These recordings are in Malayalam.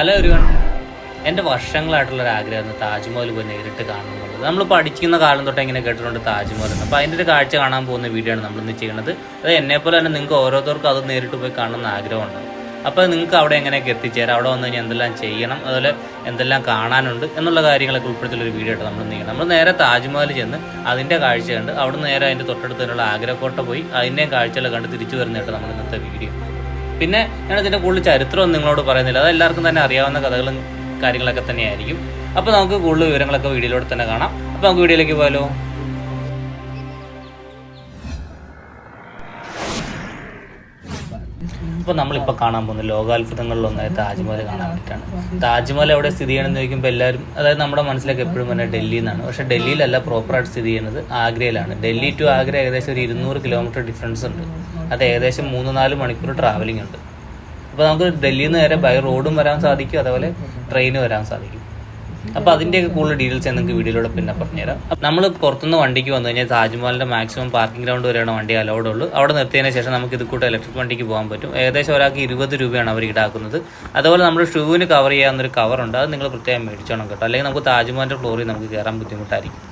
ഹലോ ഒരുവൺ എന്റെ വർഷങ്ങളായിട്ടുള്ള ഒരു ആഗ്രഹമായിരുന്നു താജ്മഹൽ പോയി നേരിട്ട് കാണുന്നുള്ളത്. നമ്മൾ പഠിക്കുന്ന കാലം തൊട്ട് ഇങ്ങനെ കേട്ടിട്ടുണ്ട് താജ്മഹൽ അപ്പോൾ അതിന്റെ ഒരു കാഴ്ച കാണാൻ പോകുന്ന വീഡിയോ ആണ് നമ്മൾ ഇന്ന് ചെയ്യുന്നത്. അത് എന്നെപ്പോലെ തന്നെ നിങ്ങൾക്ക് ഓരോരുത്തർക്കും അത് നേരിട്ട് പോയി കാണുന്ന ആഗ്രഹമുണ്ട്. അപ്പോൾ നിങ്ങൾക്ക് അവിടെ എങ്ങനെയൊക്കെ എത്തിച്ചേരാം? അവിടെ വന്ന് കഴിഞ്ഞാൽ എന്തെല്ലാം ചെയ്യണം? അതുപോലെ എന്തെല്ലാം കാണാനുണ്ട്? എന്നുള്ള കാര്യങ്ങളൊക്കെ ഉൾപ്പെടുത്തിയുള്ളൊരു വീഡിയോ ആയിട്ട് നമ്മൾ നീങ്ങണം നമ്മൾ നേരെ താജ്മഹൽ ചെന്ന് അതിന്റെ കാഴ്ച കണ്ട് അവിടെ നേരെ അതിന്റെ തൊട്ടടുത്ത് തന്നെയുള്ള ആഗ്രഹക്കോട്ട പോയി അതിന്റെയും കാഴ്ചകൾ കണ്ട് തിരിച്ചു വരുന്നതായിട്ട് നമ്മൾ ഇന്നത്തെ വീഡിയോ പിന്നെ ഞാൻ ഇതിന്റെ കൂടുതൽ ചരിത്രമൊന്നും നിങ്ങളോട് പറയുന്നില്ല. അത് എല്ലാവർക്കും തന്നെ അറിയാവുന്ന കഥകളും കാര്യങ്ങളൊക്കെ തന്നെയായിരിക്കും. അപ്പോൾ നമുക്ക് കൂടുതൽ വിവരങ്ങളൊക്കെ വീഡിയോയിലൂടെ തന്നെ കാണാം. അപ്പോൾ നമുക്ക് വീഡിയോയിലേക്ക് പോയാലോ? ഇപ്പോൾ നമ്മളിപ്പോൾ കാണാൻ പോകുന്ന ലോകാത്ഭുതങ്ങളിലൊന്നായ താജ്മഹൽ കാണാൻ വേണ്ടിയിട്ടാണ്. താജ്മഹൽ എവിടെ സ്ഥിതി ചെയ്യണമെന്ന് ചോദിക്കുമ്പോൾ എല്ലാവരും അതായത് നമ്മുടെ മനസ്സിലേക്ക് എപ്പോഴും പറഞ്ഞാൽ ഡൽഹിയിൽ നിന്നാണ് പക്ഷേ ഡൽഹിയിലല്ല പ്രോപ്പറായിട്ട് സ്ഥിതി ചെയ്യുന്നത് ആഗ്രയിലാണ്. ഡൽഹി ടു ആഗ്ര ഏകദേശം ഒരു ഇരുന്നൂറ് കിലോമീറ്റർ ഡിഫറൻസ് ഉണ്ട്. അത് ഏകദേശം മൂന്ന് നാല് മണിക്കൂർ ട്രാവലിംഗ് ഉണ്ട്. അപ്പോൾ നമുക്ക് ഡൽഹിയിൽ നിന്ന് നേരെ ബൈ റോഡും വരാൻ സാധിക്കും അതേപോലെ ട്രെയിന് വരാൻ സാധിക്കും. അപ്പോൾ അതിന്റെയൊക്കെ കൂടുതൽ ഡീറ്റെയിൽസ് ഞാൻ നിങ്ങൾക്ക് വീഡിയോയിലൂടെ പിന്നെ പറഞ്ഞുതരാം. നമ്മൾ പുറത്തുനിന്ന് വണ്ടിക്ക് വന്നു കഴിഞ്ഞാൽ താജ്മഹലിന്റെ മാക്സിമം പാർക്കിംഗ് ഗ്രൗണ്ട് വരെയാണ് വണ്ടി അലൗഡ് ഉള്ളൂ. അവിടെ നിർത്തിയതിന് ശേഷം നമുക്ക് ഇത് കൂട്ട് ഇലക്ട്രിക് വണ്ടിക്ക് പോകാൻ പറ്റും. ഏകദേശം ഒരാൾക്ക് ഇരുപത് രൂപയാണ് അവർ ഈടാക്കുന്നത് അതുപോലെ നമ്മൾ ഷൂവിന് കവർ ചെയ്യാവുന്ന ഒരു കവർ ഉണ്ട്. അത് നിങ്ങൾ പ്രത്യേകം മേടിച്ചോണം കേട്ടോ. അല്ലെങ്കിൽ നമുക്ക് താജ്മഹലിന്റെ ഫ്ലോറിൽ നമുക്ക് കയറാൻ ബുദ്ധിമുട്ടായിരിക്കും.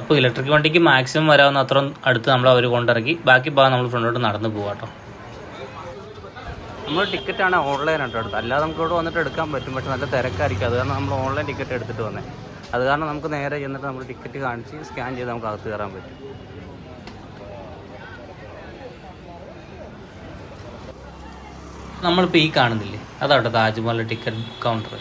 അപ്പോൾ ഇലക്ട്രിക് വണ്ടിക്ക് മാക്സിമം വരാവുന്ന അത്ര അടുത്ത് നമ്മൾ അവർ കൊണ്ടിറക്കി. ബാക്കി ഭാഗം നമ്മൾ ഫ്രണ്ടോട്ട് നടന്നു പോകാം കേട്ടോ നമ്മൾ ടിക്കറ്റ് ആണ് ഓൺലൈൻ ആയിട്ട് എടുത്തത്. അല്ലാതെ നമുക്ക് ഇവിടെ വന്നിട്ട് എടുക്കാൻ പറ്റും. പക്ഷെ നല്ല തിരക്കായിരിക്കും. അത് കാരണം നമ്മൾ ഓൺലൈൻ ടിക്കറ്റ് എടുത്തിട്ട് വന്നേ. അത് കാരണം നമുക്ക് നേരെ ചെന്നിട്ട് നമ്മൾ ടിക്കറ്റ് കാണിച്ച് സ്കാൻ ചെയ്ത് നമുക്ക് അകത്ത് കയറാൻ പറ്റും. നമ്മളിപ്പോൾ ഈ കാണുന്നില്ലേ? അതാട്ടോ താജ്മഹൽ ടിക്കറ്റ് കൗണ്ടർ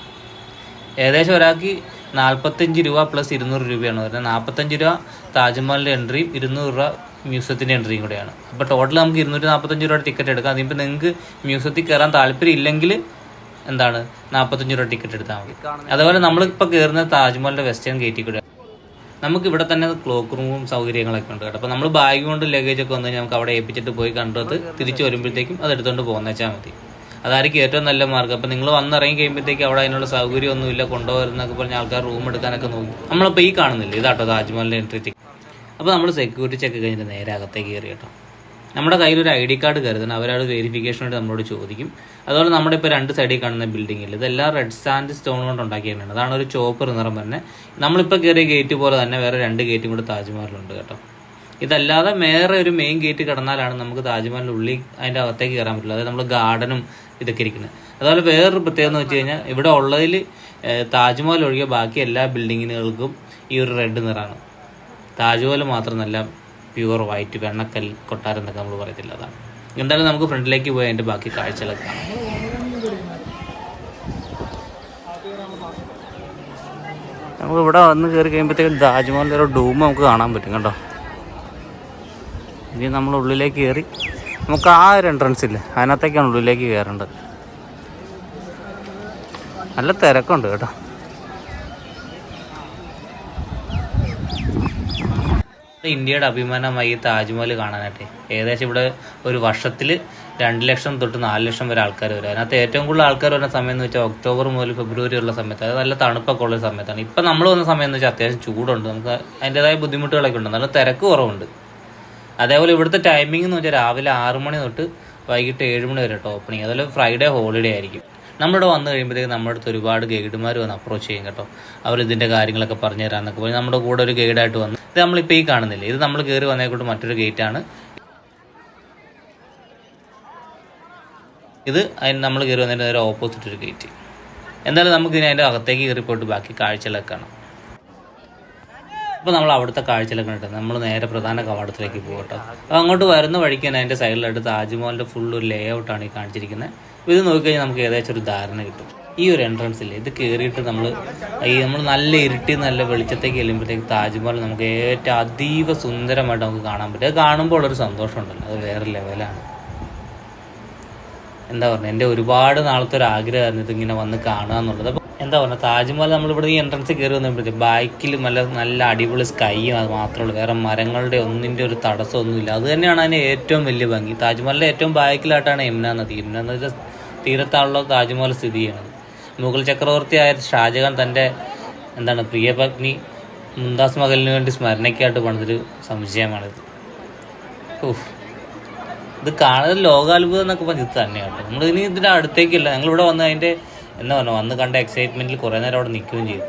ഏകദേശം ഒരാൾക്ക് നാൽപ്പത്തഞ്ച് രൂപ പ്ലസ് ഇരുന്നൂറ് രൂപയാണ് വരുന്നത്. നാൽപ്പത്തഞ്ച് രൂപ താജ്മഹലിന്റെ എൻട്രിയും ഇരുന്നൂറ് രൂപ മ്യൂസിയത്തിന്റെ എൻട്രിയും കൂടെയാണ്. അപ്പോൾ ടോട്ടൽ നമുക്ക് ഇരുന്നൂറ്റി നാൽപ്പത്തഞ്ച് രൂപയുടെ ടിക്കറ്റ് എടുക്കാം. അതിപ്പോൾ നിങ്ങൾക്ക് മ്യൂസിയത്തിൽ കയറാൻ താല്പര്യം ഇല്ലെങ്കിൽ എന്താണ്? നാൽപ്പത്തഞ്ച് രൂപ ടിക്കറ്റ് എടുത്താൽ മതി. അതുപോലെ നമ്മളിപ്പോൾ കയറുന്നത് താജ്മഹലിന്റെ വെസ്റ്റേൺ ഗേറ്റിൽ കൂടെ. നമുക്ക് ഇവിടെ തന്നെ ക്ലോക്ക് റൂമും സൗകര്യങ്ങളൊക്കെ ഉണ്ട് കേട്ടോ. അപ്പോൾ നമ്മൾ ബാഗ് കൊണ്ട് ലഗേജ് ഒക്കെ വന്നു കഴിഞ്ഞാൽ നമുക്ക് അവിടെ ഏൽപ്പിച്ചിട്ട് പോയി കണ്ടത് തിരിച്ചു വരുമ്പോഴത്തേക്കും അത് എടുത്തുകൊണ്ട് പോകുന്നേച്ചാൽ മതി. അതായിരിക്കും ഏറ്റവും നല്ല മാർഗം അപ്പോൾ നിങ്ങൾ വന്നിറങ്ങി കഴിയുമ്പോഴത്തേക്ക് അവിടെ അതിനുള്ള സൗകര്യമൊന്നുമില്ല കൊണ്ടുപോകുന്നൊക്കെ പറഞ്ഞ ആൾക്കാർ റൂം എടുക്കാനൊക്കെ നോക്കി. നമ്മളിപ്പോൾ ഈ കാണുന്നില്ല? ഇതാട്ടോ താജ്മഹലിന്റെ എൻട്രി ടിക്കറ്റ് അപ്പോൾ നമ്മൾ സെക്യൂരിറ്റി ചെക്ക് കഴിഞ്ഞിട്ട് നേരെ അകത്തേക്ക് കയറി കേട്ടോ. നമ്മുടെ കയ്യിൽ ഒരു ഐ ഡി കാർഡ് കരുതണം. അവരത് വെരിഫിക്കേഷൻ വേണ്ടി നമ്മളോട് ചോദിക്കും. അതുപോലെ നമ്മുടെ ഇപ്പോൾ രണ്ട് സൈഡിൽ കാണുന്ന ബിൽഡിങ്ങിൽ ഇതെല്ലാം റെഡ് സാൻഡ് സ്റ്റോൺ കൊണ്ട് ഉണ്ടാക്കിയിട്ടുണ്ട് അതാണ് ഒരു ചോപ്പർ നിറം തന്നെ. നമ്മളിപ്പോൾ കയറിയ ഗേറ്റ് പോലെ തന്നെ വേറെ രണ്ട് ഗേറ്റും കൂടെ താജ്മഹലുണ്ട് കേട്ടോ. ഇതല്ലാതെ വേറെ ഒരു മെയിൻ ഗേറ്റ് കടന്നാലാണ് നമുക്ക് താജ്മഹലിന്റെ ഉള്ളിൽ അതിന്റെ അകത്തേക്ക് കയറാൻ പറ്റുള്ളൂ. അതായത് നമ്മൾ ഗാർഡനും ഇതൊക്കെ ഇരിക്കുന്നത്. അതുപോലെ വേറൊരു പ്രത്യേകത എന്ന് വെച്ച് കഴിഞ്ഞാൽ ഇവിടെ ഉള്ളതിൽ താജ്മഹൽ ഒഴികെ ബാക്കി എല്ലാ ബിൽഡിങ്ങുകൾക്കും ഈ ഒരു റെഡ് നിറാണ്. താജ്മഹൽ മാത്രം നല്ല പ്യുവർ വൈറ്റ് വെണ്ണക്കൽ കൊട്ടാരം എന്നൊക്കെ നമ്മൾ പറയത്തില്ല. അതാണ്. എന്തായാലും നമുക്ക് ഫ്രണ്ടിലേക്ക് പോയി അതിന്റെ ബാക്കി കാഴ്ചകളൊക്കെ കാണാം. നമുക്ക് ഇവിടെ വന്ന് കയറി കഴിയുമ്പോഴത്തേക്കും താജ്മഹലിന്റെ ഒരു ഡൂം നമുക്ക് കാണാൻ പറ്റും കേട്ടോ ഇനി നമ്മൾ ഉള്ളിലേക്ക് കയറി. നമുക്ക് ആ ഒരു എൻട്രൻസ് ഇല്ല? അതിനകത്തേക്കാണ് ഉള്ളിലേക്ക് കയറേണ്ടത്. നല്ല തിരക്കുണ്ട് കേട്ടോ. ഇന്ത്യയുടെ അഭിമാനമായി ഈ താജ്മഹൽ കാണാനായിട്ട്. ഏകദേശം ഇവിടെ ഒരു വർഷത്തിൽ രണ്ട് ലക്ഷം തൊട്ട് നാല് ലക്ഷം വരെ ആൾക്കാർ വരും. അതിനകത്ത് ഏറ്റവും കൂടുതൽ ആൾക്കാർ വരുന്ന സമയം എന്ന് വെച്ചാൽ ഒക്ടോബർ മുതൽ ഫെബ്രുവരി ഉള്ള സമയത്ത്. അത് നല്ല തണുപ്പൊക്കെ ഉള്ള സമയത്താണ്. ഇപ്പം നമ്മൾ വന്ന സമയം എന്ന് വെച്ചാൽ അത്യാവശ്യം ചൂടുണ്ട്. നമുക്ക് അതിന്റെതായ ബുദ്ധിമുട്ടുകളൊക്കെ ഉണ്ട്. നല്ല തിരക്ക് കുറവുണ്ട്. അതേപോലെ ഇവിടുത്തെ ടൈമിംഗ് എന്ന് വെച്ചാൽ രാവിലെ ആറ് മണി തൊട്ട് വൈകിട്ട് ഏഴ് മണി വരെ കേട്ടോ ഓപ്പണിങ് അതുപോലെ ഫ്രൈഡേ ഹോളിഡേ ആയിരിക്കും. നമ്മളിവിടെ വന്നു കഴിയുമ്പോഴത്തേക്ക് നമ്മുടെ അടുത്ത് ഒരുപാട് ഗൈഡുമാർ വന്ന് അപ്രോച്ച് ചെയ്യും കേട്ടോ. അവർ ഇതിന്റെ കാര്യങ്ങളൊക്കെ പറഞ്ഞു തരാമെന്നൊക്കെ പോയി നമ്മുടെ കൂടെ ഒരു ഗൈഡായിട്ട് വന്നു. ഇത് നമ്മളിപ്പോൾ ഈ കാണുന്നില്ല? ഇത് നമ്മൾ കയറി വന്നേക്കൊണ്ട് മറ്റൊരു ഗേറ്റാണ്. ഇത് അതിന് നമ്മൾ കയറി വന്നതിന്റെ നേരെ ഓപ്പോസിറ്റ് ഒരു ഗേറ്റ്. എന്തായാലും നമുക്ക് അതിന്റെ അകത്തേക്ക് കയറി പോയിട്ട് ബാക്കി കാഴ്ചകളൊക്കെ കാണാം. അപ്പോൾ നമ്മൾ അവിടുത്തെ കാഴ്ചകളൊക്കെ കണ്ടിട്ട് നമ്മൾ നേരെ പ്രധാന കവാടത്തിലേക്ക് പോകട്ടോ. അപ്പോൾ അങ്ങോട്ട് വരുന്ന വഴിക്ക് തന്നെ അതിന്റെ സൈഡിലായിട്ട് താജ്മഹലിന്റെ ഫുൾ ഒരു ലേ ഔട്ടാണ് ഈ കാണിച്ചിരിക്കുന്നത്. അപ്പോൾ ഇത് നോക്കിക്കഴിഞ്ഞാൽ നമുക്ക് ഏകദേശം ഒരു ധാരണ കിട്ടും. ഈ ഒരു എൻട്രൻസ് ഇല്ലേ ഇത് കയറിയിട്ട് നമ്മൾ ഈ നമ്മൾ നല്ല ഇരുട്ടി നല്ല വെളിച്ചത്തേക്ക് ചെല്ലുമ്പോഴത്തേക്ക് താജ്മഹൽ നമുക്ക് ഏറ്റവും അതീവ സുന്ദരമായിട്ട് നമുക്ക് കാണാൻ പറ്റും. അത് കാണുമ്പോൾ ഉള്ളൊരു സന്തോഷമുണ്ടല്ലോ അത് വേറെ ലെവലാണ് എന്താ പറയുക എന്റെ ഒരുപാട് നാളത്തെ ഒരു ആഗ്രഹമായിരുന്നു ഇതിങ്ങനെ വന്ന് കാണുക എന്നുള്ളത്. എന്താ പറയുക താജ്മഹൽ നമ്മളിവിടെ ഈ എൻട്രൻസ് കയറി വന്നപ്പോഴത്തേക്ക് ബാക്കിൽ നല്ല നല്ല അടിപൊളി സ്കൈയും അത് മാത്രമേ വേറെ മരങ്ങളുടെ ഒന്നിന്റെ ഒരു തടസ്സമൊന്നുമില്ല. അത് തന്നെയാണ് അതിന്റെ ഏറ്റവും വലിയ ഭംഗി. താജ്മഹലിന്റെ ഏറ്റവും ബാക്കിലായിട്ടാണ് യമുന നദി. യമുന നദിയുടെ തീരത്താണല്ലോ താജ്മഹൽ സ്ഥിതി ചെയ്യുന്നത്. മുഗൾ ചക്രവർത്തിയായ ഷാജഹാൻ തന്റെ എന്താണ് പ്രിയപത്നി മുംതാസ് മഹലിന് വേണ്ടി സ്മരണയ്ക്കായിട്ട് പണിതൊരു സമുച്ചയമാണിത്. ഓഹ് ഇത് കാണുന്നത് ലോകാത്ഭുതം എന്നൊക്കെ പറഞ്ഞ് ഇത് തന്നെയാണ് നമ്മളിനി ഇതിന്റെ അടുത്തേക്കില്ല. ഞങ്ങളിവിടെ വന്ന് അതിന്റെ എന്താ പറഞ്ഞു വന്ന് കണ്ട എക്സൈറ്റ്മെന്റിൽ കുറേ നേരം അവിടെ നിൽക്കുകയും ചെയ്തു.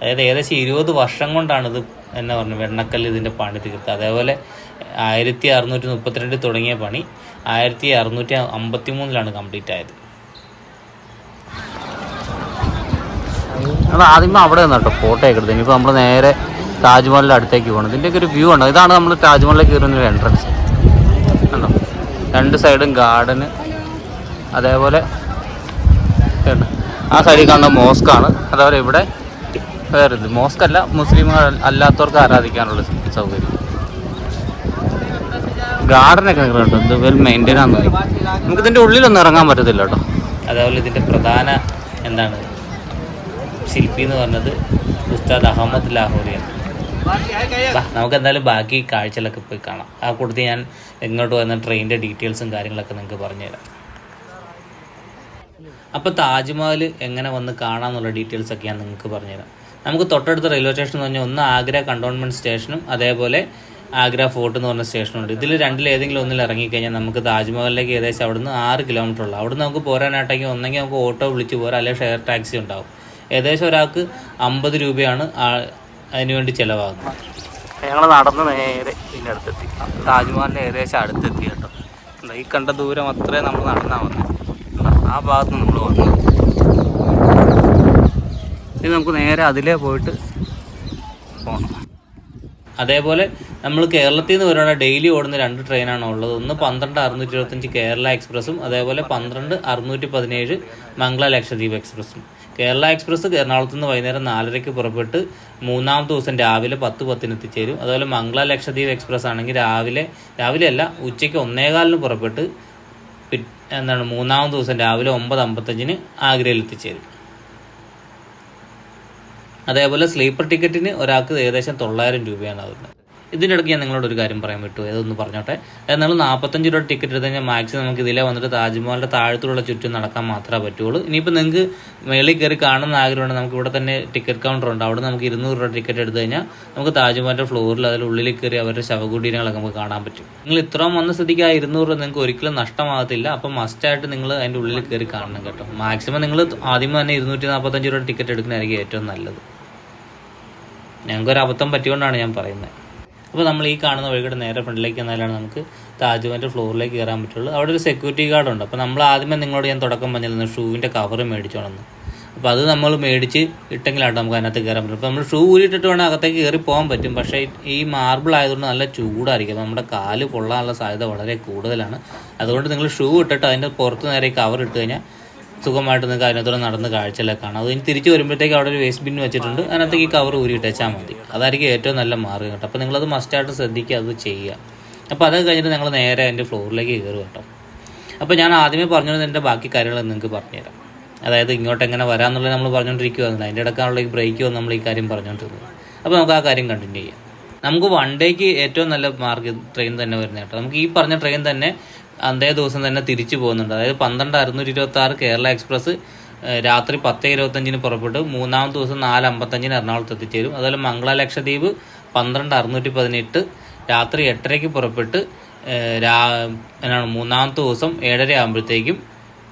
അതായത് ഏകദേശം ഇരുപത് വർഷം കൊണ്ടാണ് ഇത് എന്നാ പറഞ്ഞു വെണ്ണക്കല്ല് ഇതിന്റെ പണി തീർത്തത്. അതേപോലെ ആയിരത്തി അറുന്നൂറ്റി മുപ്പത്തിരണ്ടിൽ തുടങ്ങിയ പണി ആയിരത്തി അറുന്നൂറ്റി അമ്പത്തി മൂന്നിലാണ് കംപ്ലീറ്റ് ആയത്. നമ്മൾ ആദ്യമേ അവിടെ നിന്ന് കേട്ടോ ഫോട്ടോ ഒക്കെ എടുത്തത്. ഇനിയിപ്പോൾ നമ്മൾ നേരെ താജ്മഹലിന്റെ അടുത്തേക്ക് പോകണം. ഇതിന്റെയൊക്കെ ഒരു വ്യൂ ഉണ്ടോ ഇതാണ് നമ്മൾ താജ്മഹലിലേക്ക് കയറുന്ന ഒരു എൻട്രൻസ് കണ്ടോ? രണ്ട് സൈഡും ഗാർഡന് അതേപോലെ. ആ സൈഡിൽ കാണുന്ന മോസ്കാണ് അതേപോലെ ഇവിടെ വേറെ ഇത് മോസ്ക് അല്ല മുസ്ലിമുകൾ അല്ലാത്തവർക്ക് ആരാധിക്കാനുള്ള സൗകര്യം. ഗാർഡനൊക്കെ കേട്ടോ ഇത് വെൽ മെയിന്റെയിൻ ആണെന്ന് നമുക്ക് ഇതിന്റെ ഉള്ളിലൊന്നും ഇറങ്ങാൻ പറ്റത്തില്ല കേട്ടോ. അതേപോലെ ഇതിന്റെ പ്രധാന എന്താണ്? ശില്പി എന്ന് പറഞ്ഞത് ഉസ്താദ് അഹമ്മദ് ലാഹോറിയാണ്. നമുക്ക് എന്തായാലും ബാക്കി കാഴ്ചകളൊക്കെ പോയി കാണാം. ആ കൂട്ടത്തിൽ ഞാൻ ഇങ്ങോട്ട് വന്ന ട്രെയിനിന്റെ ഡീറ്റെയിൽസും കാര്യങ്ങളൊക്കെ നിങ്ങൾക്ക് പറഞ്ഞുതരാം. അപ്പോൾ താജ്മഹൽ എങ്ങനെ വന്ന് കാണാമെന്നുള്ള ഡീറ്റെയിൽസ് ഒക്കെ ഞാൻ നിങ്ങൾക്ക് പറഞ്ഞുതരാം. നമുക്ക് തൊട്ടടുത്ത റെയിൽവേ സ്റ്റേഷൻ എന്ന് പറഞ്ഞാൽ ഒന്ന് ആഗ്ര കണ്ടോൺമെന്റ് സ്റ്റേഷനും അതേപോലെ ആഗ്ര ഫോർട്ട് എന്ന് പറഞ്ഞ സ്റ്റേഷനുണ്ട് ഇതിൽ രണ്ടിൽ ഏതെങ്കിലും ഒന്നിൽ ഇറങ്ങിക്കഴിഞ്ഞാൽ നമുക്ക് താജ്മഹലിലേക്ക് ഏകദേശം അവിടുന്ന് ആറ് കിലോമീറ്റർ ഉള്ളൂ. അവിടുന്ന് നമുക്ക് പോരാനായിട്ടെങ്കിൽ ഒന്നെങ്കിൽ നമുക്ക് ഓട്ടോ വിളിച്ച് പോരാം. അല്ലെങ്കിൽ ഷെയർ ടാക്സി ഉണ്ടാവും. ഏകദേശം ഒരാൾക്ക് അമ്പത് രൂപയാണ് അതിനുവേണ്ടി ചിലവാകുന്നത്. ഞങ്ങൾ നടന്ന് നേരെ ഇതിന്റെ അടുത്തെത്തി താജ്മഹലിന്റെ ഏകദേശം അടുത്തെത്തി കേട്ടോ. ഈ കണ്ട ദൂരം അത്രേ നമ്മൾ നടന്നാൽ മതി. ആ ഭാഗത്ത് നമ്മൾ വന്നു. ഇനി നമുക്ക് നേരെ അതിലേ പോയിട്ട് പോകണം അതേപോലെ നമ്മൾ കേരളത്തിൽ നിന്ന് വരുവാണെങ്കിൽ ഡെയിലി ഓടുന്ന രണ്ട് ട്രെയിനാണ് ഉള്ളത്. ഒന്ന് പന്ത്രണ്ട് അറുന്നൂറ്റി ഇരുപത്തഞ്ച് കേരള എക്സ്പ്രസ്സും അതേപോലെ പന്ത്രണ്ട് അറുന്നൂറ്റി പതിനേഴ് മംഗള ലക്ഷദ്വീപ് എക്സ്പ്രസ്സും. കേരള എക്സ്പ്രസ് എറണാകുളത്ത് നിന്ന് വൈകുന്നേരം നാലരയ്ക്ക് പുറപ്പെട്ട് മൂന്നാമത്തെ ദിവസം രാവിലെ പത്ത് പത്തിന് എത്തിച്ചേരും. അതുപോലെ മംഗള ലക്ഷദ്വീപ് എക്സ്പ്രസ് ആണെങ്കിൽ രാവിലെ രാവിലെ അല്ല ഉച്ചയ്ക്ക് ഒന്നേകാലിന് പുറപ്പെട്ട് എന്താണ് മൂന്നാമത്തെ ദിവസം രാവിലെ ഒമ്പത് അമ്പത്തഞ്ചിന് ആഗ്രയിൽ എത്തിച്ചേരും അതേപോലെ സ്ലീപ്പർ ടിക്കറ്റിന് ഒരാൾക്ക് ഏകദേശം തൊള്ളായിരം രൂപയാണ് ആവുന്നത് ഇടയ്ക്ക് ഞാൻ നിങ്ങളോട് ഒരു കാര്യം പറയാൻ പറ്റുമോ ഏതൊന്ന് പറഞ്ഞോട്ടെ? എന്നാൽ നാൽപ്പത്തഞ്ച് രൂപ ടിക്കറ്റ് എടുത്ത് കഴിഞ്ഞാൽ മാക്സിമം നമുക്ക് ഇതിലെ വന്നിട്ട് താജ്മഹലിന്റെ താഴത്തുള്ള ചുറ്റും നടക്കാൻ മാത്രമേ പറ്റുള്ളൂ. ഇനിയിപ്പോൾ നിങ്ങൾക്ക് മേളിൽ കയറി കാണുന്ന ആഗ്രഹമുണ്ട് നമുക്ക് ഇവിടെ തന്നെ ടിക്കറ്റ് കൗണ്ടർ ഉണ്ട്. അവിടെ നമുക്ക് ഇരുന്നൂറ് രൂപ ടിക്കറ്റ് എടുത്തു കഴിഞ്ഞാൽ നമുക്ക് താജ്മഹലിന്റെ ഫ്ലോറിൽ അതിൽ ഉള്ളിൽ കയറി അവരുടെ ശവകുടീരങ്ങളൊക്കെ നമുക്ക് കാണാൻ പറ്റും. നിങ്ങൾ ഇത്രയും വന്ന സ്ഥിതിക്ക് ആ ഇരുന്നൂറ് രൂപ നിങ്ങൾക്ക് ഒരിക്കലും നഷ്ടമാകത്തില്ല. അപ്പം മസ്റ്റായിട്ട് നിങ്ങൾ അതിന്റെ ഉള്ളിൽ കയറി കാണണം കേട്ടോ. മാക്സിമം നിങ്ങൾ ആദ്യം തന്നെ ഇരുന്നൂറ്റി നാൽപ്പത്തഞ്ച് രൂപ ടിക്കറ്റ് എടുക്കുന്നതായിരിക്കും ഏറ്റവും നല്ലത്. ഞങ്ങൾക്കൊരു അബദ്ധം പറ്റിയോണ്ടാണ് ഞാൻ പറയുന്നത്. അപ്പോൾ നമ്മൾ ഈ കാണുന്ന വഴിയുടെ നേരെ ഫ്രണ്ടിലേക്ക് എന്നാലാണ് നമുക്ക് താജ്മഹലിന്റെ ഫ്ലോറിലേക്ക് കയറാൻ പറ്റുള്ളൂ. അവിടെ ഒരു സെക്യൂരിറ്റി ഗാർഡ് ഉണ്ട്. അപ്പോൾ നമ്മൾ ആദ്യമേ നിങ്ങളോട് ഞാൻ തുടക്കം പറഞ്ഞിരുന്നു ഷൂവിന്റെ കവർ മേടിച്ചോണെന്ന് അപ്പോൾ അത് നമ്മൾ മേടിച്ച് ഇട്ടെങ്കിലാണ് നമുക്ക് അതിനകത്ത് കയറാൻ പറ്റും അപ്പോൾ നമ്മൾ ഷൂ ഊരിട്ടിട്ട് വേണം അകത്തേക്ക് കയറി പോകാൻ പറ്റും. പക്ഷേ ഈ മാർബിൾ ആയതുകൊണ്ട് നല്ല ചൂടായിരിക്കും. നമ്മുടെ കാൽ പൊള്ളാനുള്ള സാധ്യത വളരെ കൂടുതലാണ്. അതുകൊണ്ട് നിങ്ങൾ ഷൂ ഇട്ടിട്ട് അതിന്റെ പുറത്ത് നേരെ കവർ ഇട്ട് കഴിഞ്ഞാൽ സുഖമായിട്ട് നിങ്ങൾക്ക് അതിനകത്തൂടെ നടന്ന് കാഴ്ചയിലെ കാണാം. അത് തിരിച്ച് വരുമ്പോഴത്തേക്ക് അവിടെ ഒരു വേസ്റ്റ് ബിൻ വെച്ചിട്ടുണ്ട്. അതിനകത്തേക്ക് ഈ കവർ ഊരി ഇട്ടേച്ചാൽ മതി. അതായിരിക്കും ഏറ്റവും നല്ല മാർഗം കേട്ടോ. അപ്പോൾ നിങ്ങളത് മസ്റ്റായിട്ട് ശ്രദ്ധിക്കുക അത് ചെയ്യുക. അപ്പോൾ അത് കഴിഞ്ഞിട്ട് ഞങ്ങൾ നേരെ അതിന്റെ ഫ്ലോറിലേക്ക് കയറും കേട്ടോ. അപ്പോൾ ഞാൻ ആദ്യമേ പറഞ്ഞതിന്റെ ബാക്കി കാര്യങ്ങൾ നിങ്ങൾക്ക് പറഞ്ഞുതരാം. അതായത് ഇങ്ങോട്ട് എങ്ങനെ വരാമെന്നുള്ളത് നമ്മൾ പറഞ്ഞുകൊണ്ടിരിക്കുകയായിരുന്നു അതിന്റെ ഇടക്കാനുള്ള ഈ ബ്രേക്ക് വന്ന് നമ്മൾ ഈ കാര്യം പറഞ്ഞുകൊണ്ടിരുന്നത് അപ്പോൾ നമുക്ക് ആ കാര്യം കണ്ടിന്യൂ ചെയ്യാം. നമുക്ക് വൺ ഡേക്ക് ഏറ്റവും നല്ല മാർഗം ട്രെയിൻ തന്നെ വരുന്നത് കേട്ടോ. നമുക്ക് ഈ പറഞ്ഞ ട്രെയിൻ തന്നെ അതേ ദിവസം തന്നെ തിരിച്ചു പോകുന്നുണ്ട്. അതായത് പന്ത്രണ്ട് അറുന്നൂറ്റി ഇരുപത്തി ആറ് കേരള എക്സ്പ്രസ് രാത്രി പത്ത് ഇരുപത്തഞ്ചിന് പുറപ്പെട്ട്. മൂന്നാമത്തെ ദിവസം നാല് അമ്പത്തഞ്ചിന് എറണാകുളത്ത് എത്തിച്ചേരും. അതുപോലെ മംഗള ലക്ഷദ്വീപ് പന്ത്രണ്ട് അറുന്നൂറ്റി പതിനെട്ട് രാത്രി എട്ടരയ്ക്ക് പുറപ്പെട്ട് രാ എന്നാണ് മൂന്നാമത്തെ ദിവസം ഏഴര ആകുമ്പോഴത്തേക്കും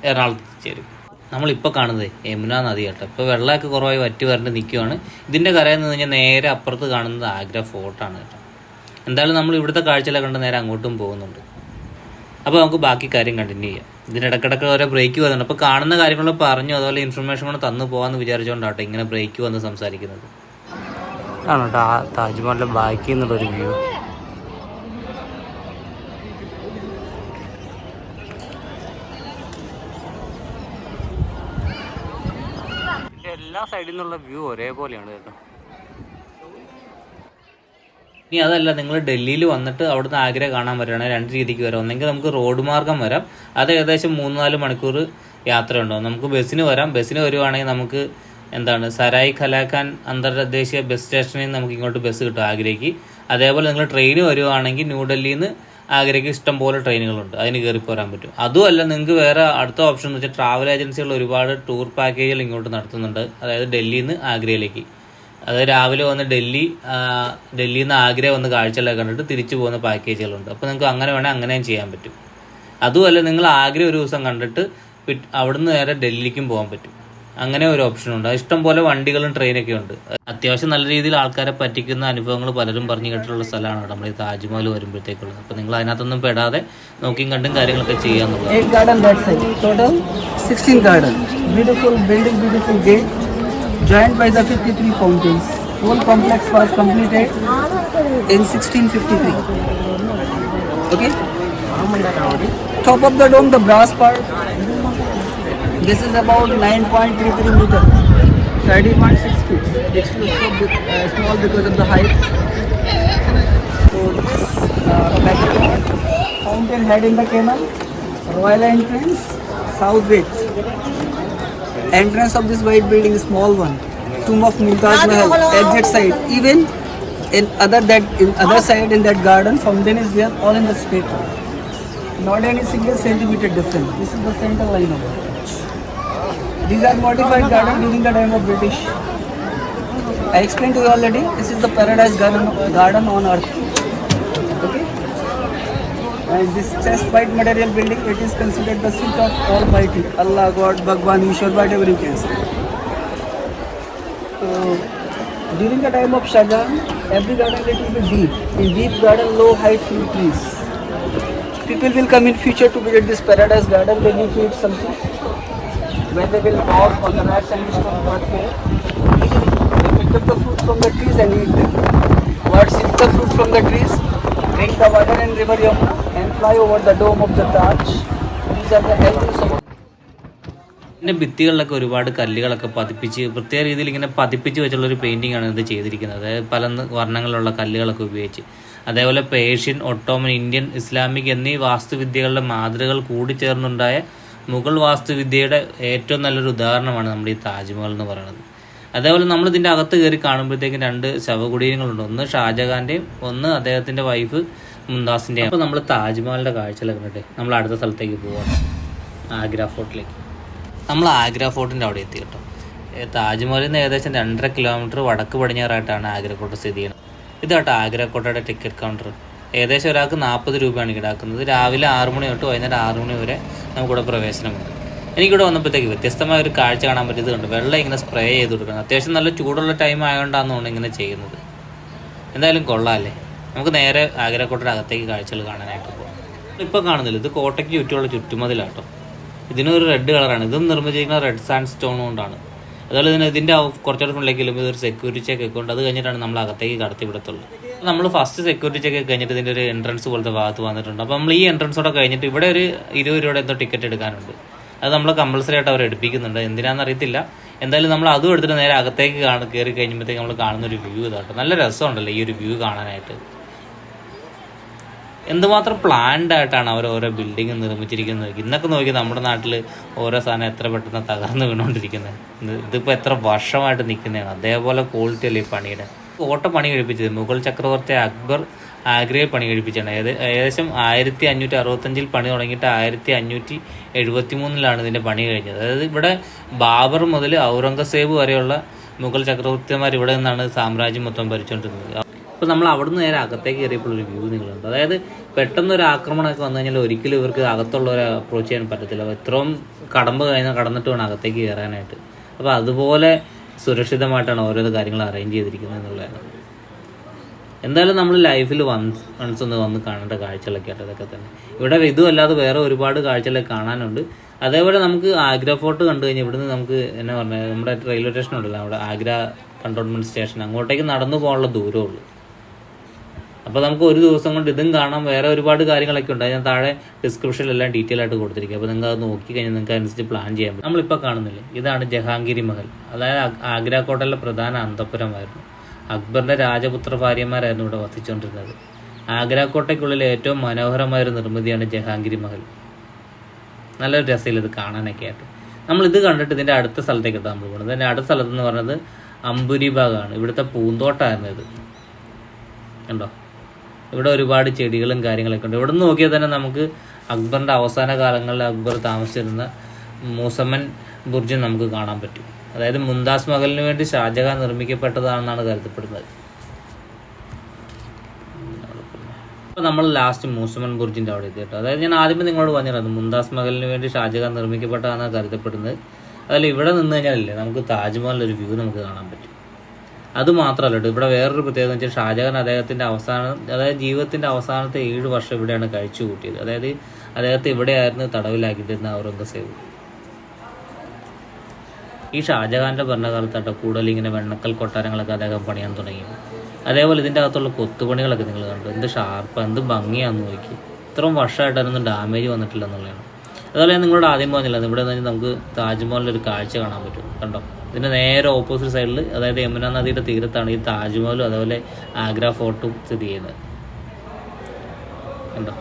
എറണാകുളത്ത് എത്തിച്ചേരും. നമ്മളിപ്പോൾ കാണുന്നത് യമുന നദി കേട്ടോ. ഇപ്പോൾ വെള്ളമൊക്കെ കുറവായി വറ്റി വരണ്ട് നിൽക്കുവാണ് ഇതിന്റെ കരയിൽ നിന്ന് കഴിഞ്ഞാൽ നേരെ അപ്പുറത്ത് കാണുന്നത് ആഗ്ര ഫോർട്ടാണ് കേട്ടോ. എന്തായാലും നമ്മൾ ഇവിടുത്തെ കാഴ്ചയിലൊക്കെ കണ്ട് നേരെ അങ്ങോട്ടും പോകുന്നുണ്ട്. അപ്പോൾ നമുക്ക് ബാക്കി കാര്യം കണ്ടിന്യൂ ചെയ്യാം. ഇതിനിടക്കിടക്ക് ഓരോ ബ്രേക്ക് വരുന്നുണ്ട് അപ്പോൾ കാണുന്ന കാര്യങ്ങൾ പറഞ്ഞു അതുപോലെ ഇൻഫർമേഷൻ കൂടെ തന്നു പോകാമെന്ന് വിചാരിച്ചുകൊണ്ടാട്ടോ ഇങ്ങനെ ബ്രേക്ക് വന്ന് സംസാരിക്കുന്നത്. ആണ് കേട്ടോ ആ താജ്മഹലിന്റെ ബാക്കി എന്നുള്ളൊരു വ്യൂ എല്ലാ സൈഡിൽ നിന്നുള്ള വ്യൂ ഒരേപോലെയാണ് കേട്ടോ. ഇനി അതല്ല നിങ്ങൾ ഡൽഹിയിൽ വന്നിട്ട് അവിടുന്ന് ആഗ്ര കാണാൻ വരികയാണെങ്കിൽ രണ്ട് രീതിക്ക് വരാം. ഒന്നെങ്കിൽ നമുക്ക് റോഡ് മാർഗം വരാം. അത് ഏകദേശം മൂന്ന് നാല് മണിക്കൂർ യാത്ര ഉണ്ടാവും നമുക്ക് ബസ്സിന് വരാം. ബസ്സിന് വരുവാണെങ്കിൽ നമുക്ക് എന്താണ് സരായി ഖലാഖാൻ അന്തർദേശീയ ബസ് സ്റ്റേഷനിൽ നിന്ന് നമുക്ക് ഇങ്ങോട്ട് ബസ് കിട്ടും ആഗ്രയ്ക്ക് അതേപോലെ നിങ്ങൾ ട്രെയിന് വരുവാണെങ്കിൽ ന്യൂഡൽഹിയിൽ നിന്ന് ആഗ്രയ്ക്ക് ഇഷ്ടം പോലെ ട്രെയിനുകളുണ്ട്. അതിന് കയറി പോരാൻ പറ്റും. അതുമല്ല നിങ്ങൾക്ക് വേറെ അടുത്ത ഓപ്ഷൻ എന്ന് വെച്ചാൽ ട്രാവൽ ഏജൻസികൾ ഒരുപാട് ടൂർ പാക്കേജുകൾ ഇങ്ങോട്ട് നടത്തുന്നുണ്ട്. അതായത് ഡൽഹിയിൽ നിന്ന് ആഗ്രയിലേക്ക്. അത് രാവിലെ വന്ന് ഡൽഹി ഡൽഹിയിൽ നിന്ന് ആഗ്ര വന്ന് കാഴ്ചകളൊക്കെ കണ്ടിട്ട് തിരിച്ചു പോകുന്ന പാക്കേജുകളുണ്ട്. അപ്പോൾ നിങ്ങൾക്ക് അങ്ങനെ വേണേൽ അങ്ങനെയും ചെയ്യാൻ പറ്റും. അതുമല്ല നിങ്ങൾ ആഗ്ര ഒരു ദിവസം കണ്ടിട്ട് അവിടുന്ന് നേരെ ഡൽഹിക്കും പോകാൻ പറ്റും. അങ്ങനെ ഒരു ഓപ്ഷൻ ഉണ്ട്. ഇഷ്ടം പോലെ വണ്ടികളും ട്രെയിനൊക്കെ ഉണ്ട്. അത്യാവശ്യം നല്ല രീതിയിൽ ആൾക്കാരെ പറ്റിക്കുന്ന അനുഭവങ്ങൾ പലരും പറഞ്ഞു കേട്ടിട്ടുള്ള സ്ഥലമാണ് നമ്മൾ ഈ താജ്മഹൽ വരുമ്പോഴത്തേക്കുള്ളത്. അപ്പോൾ നിങ്ങൾ അതിനകത്തൊന്നും പെടാതെ നോക്കിയും കണ്ടും കാര്യങ്ങളൊക്കെ ചെയ്യാന്നുള്ളത് Eight garden gate side. Total? 16 Joined by the 53 fountains. Whole complex was completed in 1653. Okay. Top of the dome, the brass part. This is about 9.33 meter. 30.6 feet. It's so uh, small because of the height. So this uh, fountain head in the canal, royal entrance, south gate. Entrance of this white building is small one. Tomb of Mumtaz Mahal, exit side. Even in other that in other side in that garden, fountain is there, all in the straight line. Not any single centimeter difference. This is the center line of it. These are modified garden during the time of British. I explained to you already. This is the paradise garden, garden on earth. And this chaste white material building it is considered seat of all mighty Allah God Bhagwan Ishwar whatever you can to during the time of Shahjahan every garden it will deep in deep garden low height few trees people will come in future to visit this paradise garden when you create something when they will walk on the right side stone but the fruit from the trees and eat them. What's in the fruit from the. Fly over the dome of the Taj. These are the elements of പിന്നെ ഭിത്തികളിലൊക്കെ ഒരുപാട് കല്ലുകളൊക്കെ പതിപ്പിച്ച് പ്രത്യേക രീതിയിൽ ഇങ്ങനെ പതിപ്പിച്ച് വെച്ചുള്ള ഒരു പെയിന്റിംഗ് ആണ് ഇത് ചെയ്തിരിക്കുന്നത്. അതായത് പല വർണങ്ങളിലുള്ള കല്ലുകളൊക്കെ ഉപയോഗിച്ച്. അതേപോലെ പേർഷ്യൻ ഒട്ടോമൻ ഇന്ത്യൻ ഇസ്ലാമിക് എന്നീ വാസ്തുവിദ്യകളുടെ മാതൃകകൾ കൂടിച്ചേർന്നുണ്ടായ മുഗൾ വാസ്തുവിദ്യയുടെ ഏറ്റവും നല്ലൊരു ഉദാഹരണമാണ് നമ്മുടെ ഈ താജ്മഹൽ എന്ന് പറയുന്നത്. അതേപോലെ നമ്മൾ ഇതിന്റെ അകത്ത് കയറി കാണുമ്പോഴത്തേക്കും രണ്ട് ശവകുടീരങ്ങളുണ്ട്. ഒന്ന് ഷാജഹാന്റെയും ഒന്ന് അദ്ദേഹത്തിന്റെ വൈഫ് മുംതാസിന്റെയും അപ്പോൾ നമ്മൾ താജ്മഹലിന്റെ കാഴ്ചകളൊക്കെ കണ്ടെ നമ്മൾ അടുത്ത സ്ഥലത്തേക്ക് പോവാണ്. ആഗ്ര ഫോർട്ടിലേക്ക്. നമ്മൾ ആഗ്ര ഫോർട്ടിന്റെ അവിടെ എത്തി കേട്ടോ. താജ്മഹലിന്ന് ഏകദേശം രണ്ടര കിലോമീറ്റർ വടക്ക് പടിഞ്ഞാറായിട്ടാണ് ആഗ്ര കോട്ട സ്ഥിതി ചെയ്യുന്നത്. ഇത് കേട്ടോ ആഗ്ര കോട്ടയുടെ ടിക്കറ്റ് കൗണ്ടർ ഏകദേശം ഒരാൾക്ക് നാൽപ്പത് രൂപയാണ് ഈടാക്കുന്നത്. രാവിലെ ആറ് മണി തൊട്ട് വൈകുന്നേരം ആറ് മണി വരെ നമുക്കിവിടെ പ്രവേശനമുണ്ട് എനിക്കിവിടെ വന്നപ്പോഴത്തേക്ക് വ്യത്യസ്തമായ ഒരു കാഴ്ച കാണാൻ പറ്റിയത് കണ്ടു. വെള്ളം ഇങ്ങനെ സ്പ്രേ ചെയ്ത് കൊടുക്കണം. അത്യാവശ്യം നല്ല ചൂടുള്ള ടൈം ആയതുകൊണ്ടാണെന്നാണ് ഇങ്ങനെ ചെയ്യുന്നത്. എന്തായാലും കൊള്ളാമല്ലേ നമുക്ക് നേരെ ആഗ്രഹക്കോട്ടയുടെ അകത്തേക്ക് കാഴ്ചകൾ കാണാനായിട്ട് പോകാം ഇപ്പോൾ കാണുന്നില്ല. ഇത് കോട്ടയ്ക്ക് ചുറ്റുമുള്ള ചുറ്റുമതിലാട്ടോ. ഇതിനൊരു റെഡ് കളറാണ് ഇതും നിർമ്മിച്ചിരിക്കുന്നത് റെഡ് സാൻഡ് സ്റ്റോൺ കൊണ്ടാണ്. അതുപോലെ തന്നെ ഇതിന്റെ കുറച്ചുകൂടെ ചെല്ലുമ്പോൾ ഇതൊരു സെക്യൂരിറ്റി ചെക്ക് ഒക്കെ ഉണ്ട്. അത് കഴിഞ്ഞിട്ടാണ് നമ്മൾ അകത്തേക്ക് കടത്തി വിടത്തുള്ളൂ. നമ്മൾ ഫസ്റ്റ് സെക്യൂരിറ്റി ചെക്ക് കഴിഞ്ഞിട്ട് ഇതിന്റെ ഒരു എൻട്രൻസ് പോലത്തെ ഭാഗത്ത് വന്നിട്ടുണ്ട്. അപ്പോൾ നമ്മൾ ഈ എൻട്രൻസോടെ കഴിഞ്ഞിട്ട് ഇവിടെ ഒരു ഇരുപത് രൂപയുടെ എന്തോ ടിക്കറ്റ് എടുക്കാനുണ്ട്. അത് നമ്മൾ കമ്പൾസറി ആയിട്ട് അവർ എടുപ്പിക്കുന്നുണ്ട്. എന്തിനാണെന്ന് അറിയത്തില്ല. എന്തായാലും നമ്മൾ അതും എടുത്തിട്ട് നേരെ അകത്തേക്ക് കാണ കയറി കഴിയുമ്പോഴത്തേക്ക് നമ്മൾ കാണുന്ന ഒരു വ്യൂ ഇതാട്ടോ. നല്ല രസമുണ്ടല്ലോ ഈ ഒരു വ്യൂ കാണാനായിട്ട്. എന്തുമാത്രം പ്ലാൻഡ് ആയിട്ടാണ് അവർ ഓരോ ബിൽഡിംഗ് നിർമ്മിച്ചിരിക്കുന്നത്? ഇന്നൊക്കെ നോക്കി നമ്മുടെ നാട്ടിൽ ഓരോ സാധനം എത്ര പെട്ടെന്ന് തകർന്നു വീണുകൊണ്ടിരിക്കുന്നത് ഇത് ഇതിപ്പോൾ എത്ര വർഷമായിട്ട് നിൽക്കുന്നതാണ് അതേപോലെ ക്വാളിറ്റി അല്ലേ ഈ പണിയുടെ? കോട്ട പണി കഴിപ്പിച്ചത്. മുഗൾ ചക്രവർത്തി അക്ബർ ആഗ്രയിൽ പണി കഴിപ്പിച്ചാണ്. ഏകദേശം ആയിരത്തി അഞ്ഞൂറ്റി അറുപത്തഞ്ചിൽ പണി തുടങ്ങിയിട്ട് ആയിരത്തി അഞ്ഞൂറ്റി എഴുപത്തി മൂന്നിലാണ് ഇതിന്റെ പണി കഴിഞ്ഞത്. അതായത് ഇവിടെ ബാബർ മുതൽ ഔറംഗസേബ് വരെയുള്ള മുഗൾ ചക്രവർത്തിമാർ ഇവിടെ നിന്നാണ് സാമ്രാജ്യം മൊത്തം ഭരിച്ചുകൊണ്ടിരുന്നത് അപ്പോൾ നമ്മൾ അവിടുന്ന് നേരെ അകത്തേക്ക് കയറിയപ്പോൾ ഒരു വ്യൂ നിങ്ങളുണ്ട്. അതായത് പെട്ടെന്ന് ഒരു ആക്രമണമൊക്കെ വന്നു കഴിഞ്ഞാൽ ഒരിക്കലും ഇവർക്ക് അകത്തുള്ള ഒരു അപ്രോച്ച് ചെയ്യാൻ പറ്റത്തില്ല. ഇത്രയും കടമ്പ് കഴിഞ്ഞാൽ കടന്നിട്ട് വേണം അകത്തേക്ക് കയറാനായിട്ട്. അപ്പോൾ അതുപോലെ സുരക്ഷിതമായിട്ടാണ് ഓരോ കാര്യങ്ങൾ അറേഞ്ച് ചെയ്തിരിക്കുന്നത് എന്നുള്ളതാണ്. എന്തായാലും നമ്മൾ ലൈഫിൽ വൺസ് ഒന്ന് വന്ന് കാണേണ്ട കാഴ്ചകളൊക്കെ ആയിട്ട് ഇതൊക്കെ തന്നെ. ഇവിടെ ഇതും അല്ലാതെ വേറെ ഒരുപാട് കാഴ്ചകളൊക്കെ കാണാനുണ്ട്. അതേപോലെ നമുക്ക് ആഗ്ര ഫോർട്ട് കണ്ടു കഴിഞ്ഞാൽ ഇവിടുന്ന് നമുക്ക് എന്നാ പറഞ്ഞാൽ നമ്മുടെ റെയിൽവേ സ്റ്റേഷൻ ഉണ്ടല്ലോ. നമ്മുടെ ആഗ്ര കണ്ടോൺമെന്റ് സ്റ്റേഷൻ അങ്ങോട്ടേക്ക് നടന്നു പോകാനുള്ള ദൂരമേ ഉള്ളൂ. അപ്പോൾ നമുക്ക് ഒരു ദിവസം കൊണ്ട് ഇതും കാണാം. വേറെ ഒരുപാട് കാര്യങ്ങളൊക്കെ ഉണ്ട്. ഞാൻ താഴെ ഡിസ്ക്രിപ്ഷനിൽ എല്ലാം ഡീറ്റെയിൽ ആയിട്ട് കൊടുത്തിരിക്കും. അപ്പോൾ നിങ്ങൾക്ക് അത് നോക്കി കഴിഞ്ഞാൽ നിങ്ങൾക്ക് അനുസരിച്ച് പ്ലാൻ ചെയ്യാം പറ്റും. നമ്മളിപ്പോൾ കാണുന്നില്ലേ? ഇതാണ് ജഹാംഗീരി മഹൽ. അതായത് ആഗ്ര കോട്ടയിലെ പ്രധാന അന്തപുരമായിരുന്നു. അക്ബറിന്റെ രാജപുത്ര ഭാര്യമാരായിരുന്നു ഇവിടെ വസിച്ചുകൊണ്ടിരുന്നത്. ആഗ്ര കോട്ടയ്ക്കുള്ളിലെ ഏറ്റവും മനോഹരമായ ഒരു നിർമ്മിതിയാണ് ജഹാംഗീരി മഹൽ. നല്ലൊരു രസമില്ല ഇത് കാണാനൊക്കെ ആയിട്ട്. നമ്മൾ ഇത് കണ്ടിട്ട് ഇതിന്റെ അടുത്ത സ്ഥലത്തേക്ക് എത്താൻ നമ്മൾ പോകുന്നത് ഇതിന്റെ അടുത്ത സ്ഥലത്ത് എന്ന് പറയുന്നത് അമ്പുരി ഭാഗമാണ്. ഇവിടുത്തെ പൂന്തോട്ടമായിരുന്നു ഇത്. കണ്ടോ? ഇവിടെ ഒരുപാട് ചെടികളും കാര്യങ്ങളൊക്കെ ഉണ്ട്. ഇവിടെ നിന്ന് നോക്കിയാൽ തന്നെ നമുക്ക് അക്ബറിന്റെ അവസാന കാലങ്ങളിൽ അക്ബർ താമസിച്ചിരുന്ന മൂസമ്മൻ ബുർജ് നമുക്ക് കാണാൻ പറ്റും. അതായത് മുന്താസ് മഹലിന് വേണ്ടി ഷാജഹാൻ നിർമ്മിക്കപ്പെട്ടതാണെന്നാണ് കരുതപ്പെടുന്നത്. അപ്പോൾ നമ്മൾ ലാസ്റ്റ് മൂസമ്മൻ ബുർജിന്റെ അവിടെ എത്തി കേട്ടോ. അതായത് ഞാൻ ആദ്യമേ നിങ്ങളോട് പറഞ്ഞിരുന്നു മുന്താസ് മഹലിന് വേണ്ടി ഷാജഹാൻ നിർമ്മിക്കപ്പെട്ടതാണെന്നാണ് കരുതപ്പെടുന്നത്. അതിൽ ഇവിടെ നിന്ന് കഴിഞ്ഞാലല്ലേ നമുക്ക് താജ്മഹലിന്റെ ഒരു വ്യൂ നമുക്ക് കാണാൻ പറ്റും. അത് മാത്രമല്ല ഇവിടെ വേറൊരു പ്രത്യേകത എന്ന് വെച്ചാൽ ഷാജഹാൻ അദ്ദേഹത്തിന്റെ അവസാനം അതായത് ജീവിതത്തിന്റെ അവസാനത്തെ ഏഴ് വർഷം ഇവിടെയാണ് കഴിച്ചു കൂട്ടിയത്. അതായത് അദ്ദേഹത്തെ ഇവിടെയായിരുന്നു തടവിലാക്കിയിട്ടിരുന്ന ഔറംഗസേബ്. ഈ ഷാജഹാന്റെ ഭരണകാലത്തായിട്ട് കൂടുതൽ ഇങ്ങനെ വെണ്ണക്കൽ കൊട്ടാരങ്ങളൊക്കെ അദ്ദേഹം പണിയാൻ തുടങ്ങി. അതേപോലെ ഇതിന്റെ അകത്തുള്ള കൊത്തുപണികളൊക്കെ നിങ്ങൾ കണ്ടു. എന്ത് ഷാർപ്പ് എന്ത് ഭംഗിയാന്ന് നോക്കി. ഇത്രയും വർഷമായിട്ട് അതിനൊന്നും ഡാമേജ് വന്നിട്ടില്ല എന്നുള്ളതാണ് അതുപോലെ ഞാൻ നിങ്ങളോട് ആദ്യം പറഞ്ഞില്ല. ഇവിടെ നിന്ന് നമുക്ക് താജ്മഹലിന്റെ ഒരു കാഴ്ച കാണാൻ പറ്റും. കണ്ടോ? ഇതിന്റെ നേരെ ഓപ്പോസിറ്റ് സൈഡിൽ അതായത് യമുന നദിയുടെ തീരത്താണ് ഈ താജ്മഹലും അതുപോലെ ആഗ്ര ഫോർട്ടും സ്ഥിതി ചെയ്യുന്നത്. കണ്ടോ?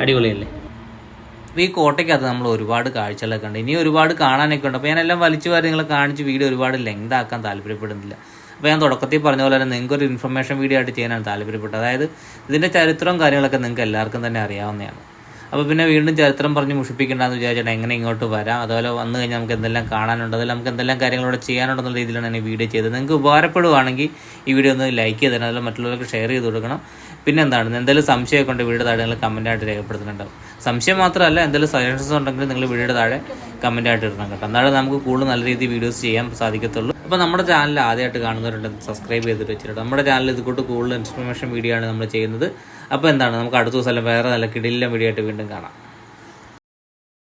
അടിപൊളിയല്ലേ? അപ്പോൾ ഈ കോട്ടയ്ക്കകത്ത് നമ്മൾ ഒരുപാട് കാഴ്ചകളൊക്കെ ഉണ്ട് ഇനി ഒരുപാട് കാണാനൊക്കെ ഉണ്ട്. അപ്പോൾ ഞാനെല്ലാം വലിച്ചു വാരി നിങ്ങളെ കാണിച്ച് വീഡിയോ ഒരുപാട് ലെങ്ത് ആക്കാൻ താല്പര്യപ്പെടുന്നില്ല. അപ്പോൾ ഞാൻ തുടക്കത്തിൽ പറഞ്ഞ പോലെ തന്നെ നിങ്ങൾക്ക് ഒരു ഇൻഫർമേഷൻ വീഡിയോ ആയിട്ട് ചെയ്യാനാണ് താല്പര്യപ്പെട്ടത്. അതായത് ഇതിന്റെ ചരിത്രവും കാര്യങ്ങളൊക്കെ നിങ്ങൾക്ക് എല്ലാവർക്കും തന്നെ അറിയാവുന്നതാണ്. അപ്പോൾ പിന്നെ വീണ്ടും ചരിത്രം പറഞ്ഞ് മുഷിപ്പിക്കേണ്ടെന്ന് വിചാരിച്ചിട്ട് എങ്ങനെ ഇങ്ങോട്ട് വരാം. അതുപോലെ വന്നു കഴിഞ്ഞാൽ നമുക്ക് എന്തെല്ലാം കാണാനുണ്ട് അതിൽ നമുക്ക് എന്തെല്ലാം കാര്യങ്ങളോട് ചെയ്യാനുണ്ടെന്നുള്ള രീതിയിലാണ് ഈ വീഡിയോ ചെയ്തത്. നിങ്ങൾക്ക് ഉപകാരപ്പെടുവാണെങ്കിൽ ഈ വീഡിയോ ഒന്ന് ലൈക്ക് ചെയ്ത് തരണം മറ്റുള്ളവർക്ക് ഷെയർ ചെയ്ത് കൊടുക്കണം. പിന്നെ എന്താണ് എന്തെങ്കിലും സംശയമൊക്കെ ഉണ്ട് വീഡിയോ താഴെ നിങ്ങൾ കമന്റായിട്ട് രേഖപ്പെടുത്തുന്നുണ്ടാവും. സംശയം മാത്രമല്ല എന്തെങ്കിലും സജഷൻസ് ഉണ്ടെങ്കിൽ നിങ്ങൾ വീഡിയോയുടെ താഴെ കമന്റായിട്ട് ഇടണം കേട്ടോ. എന്നാലും നമുക്ക് കൂടുതൽ നല്ല രീതിയിൽ വീഡിയോസ് ചെയ്യാൻ സാധിക്കത്തുള്ളൂ. അപ്പോൾ നമ്മുടെ ചാനൽ ആദ്യമായിട്ട് കാണുന്നവരുണ്ടെങ്കിൽ സബ്സ്ക്രൈബ് ചെയ്തിട്ട് വെച്ചിട്ട്. നമ്മുടെ ചാനൽ ഇതുകൊണ്ട് കൂടുതൽ ഇൻഫർമേഷൻ വീഡിയോ ആണ് നമ്മൾ ചെയ്യുന്നത്. അപ്പോൾ എന്താണ്? നമുക്ക് അടുത്ത ദിവസം വേറെ നല്ല കിടിലം വീഡിയോ ആയിട്ട് വീണ്ടും കാണാം.